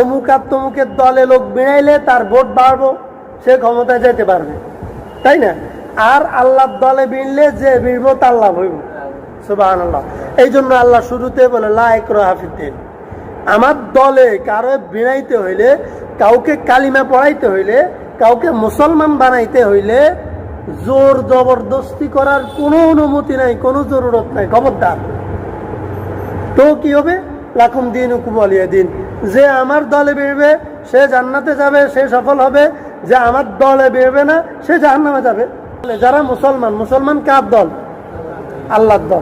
অমুক আর তমুকের দলে লোক বেড়াইলে তার ভোট বাড়বো, সে ক্ষমতায় যেতে পারবে। তাই না? আর আল্লাহর দলে বিড়লে যে বিড়ব তার লাভ হইব। সুবাহ এই জন্য আল্লাহ শুরুতে বলে লাইক হাফিদ্দিন আমার দলে কারও বিড়াইতে হইলে, কাউকে কালিমা পড়াইতে হইলে, কাউকে মুসলমান বানাইতে হইলে জোর জবরদস্তি করার কোনো অনুমতি নাই, কোনো জরুরত নাই। খবরদার। তো কি হবে? লাখুম দিন উকুবলিয়া দিন। যে আমার দলে বেরবে, সে জান্নাতে যাবে, সে সফল হবে। যে আমার দলে বেরবে না, সে জাহান্নামে যাবে। যারা মুসলমান মুসলমান কার দল? আল্লাহর দল।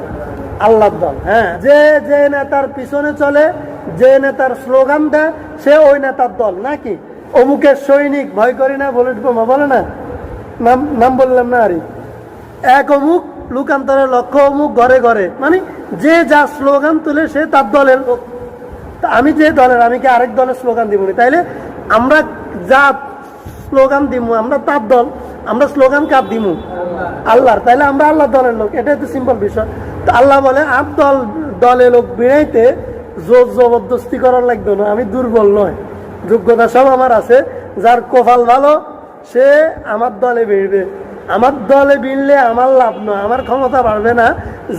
আল্লাহর দল হ্যাঁ। যে যে নেতার পিছনে চলে, যে নেতার স্লোগান দেয়, সে ওই নেতার দল, নাকি? অমুকের সৈনিক, ভয় করি না, বলে বোমা বলে না? নাম নাম বললাম না আরে। এক অমুক লোকান্তরে লক্ষ্য অমুক ঘরে ঘরে। মানে যে যা স্লোগান তুলে সে তার দলের আমি যে দলের, আমি কি আরেক দলের স্লোগান দিব তাইলে আমরা যা স্লোগান দিমু, আমরা তার দল, আমরা স্লোগান কার দিমু? আল্লাহর। তাইলে আমরা আল্লাহ দলের লোক। এটাই তো সিম্পল বিষয়। তো আল্লাহ বলে, আর দল, দলে লোক বিড়াইতে জোর জবরদস্তি করার লাগবে না, আমি দুর্বল নয়। যোগ্যতা সব আমার আছে। যার কপাল ভালো, সে আমার দলে বেরবে আমার দলে বিনলে আমার লাভ নয়, আমার ক্ষমতা বাড়বে না।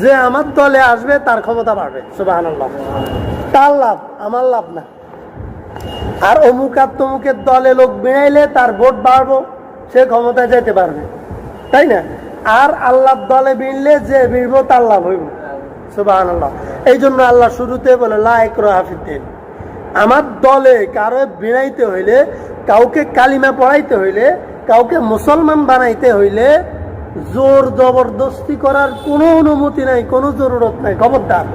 যে আমার দলে আসবে, তার ক্ষমতা বাড়বে। সুবাহ তার লাভ, আমার লাভ না। আর অমুক আর তমুকের দলে লোক বেড়াইলে তার ভোট বাড়বো, সে ক্ষমতায় যেতে পারবে। তাই না? আর আল্লাহর দলে বিনলে যে বিড়ব, তার লাভ হইব। সুবাহ এই জন্য আল্লাহ শুরুতে বলে লাইক হাফিদ্দিন আমার দলে কারও বিড়াইতে হইলে, কাউকে কালিমা পড়াইতে হইলে কাউকে মুসলমান বানাইতে হইলে জোর জবরদস্তি করার কোনো অনুমতি নাই, কোনো জরুরত নাই। খবরদার।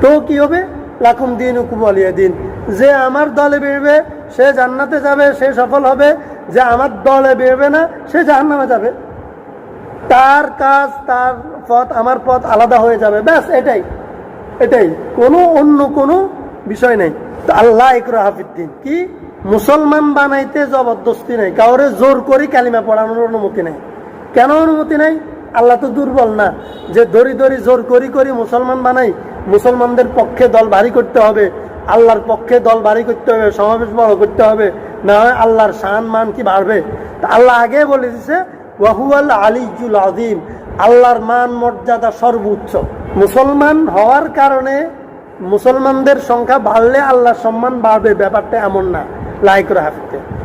তো কি হবে? লাখুম দিন উকুবলিয়া দিন। যে আমার দলে বেরবে, সে জান্নাতে যাবে, সে সফল হবে। যে আমার দলে বেরবে না, সে জাহান্নামে যাবে। তার কাজ, তার পথ, আমার পথ আলাদা হয়ে যাবে। ব্যাস, এটাই। এটাই। কোনো অন্য কোনো বিষয় নেই। আল্লাহ ইকরা হাফিদ্দিন কি? মুসলমান বানাইতে জবরদস্তি নেই। কাউরে জোর করি কালিমা পড়ানোর অনুমতি নেই। কেন অনুমতি নেই? আল্লাহ তো দুর্বল না। যে দড়ি দড়ি জোর করি করি মুসলমান বানাই, মুসলমানদের পক্ষে দল ভারী করতে হবে, আল্লাহর পক্ষে দল ভারী করতে হবে, সমাবেশ বড় করতে হবে, না হয় আল্লাহর শান মান কি বাড়বে? আল্লাহ আগে বলে দিছে, ওয়াহুয়াল আলিজুল আজিম আল্লাহর মান মর্যাদা সর্বোচ্চ। মুসলমান হওয়ার কারণে মুসলমানদের সংখ্যা বাড়লে আল্লাহর সম্মান বাড়বে, ব্যাপারটা এমন না। লাইক হাফিতে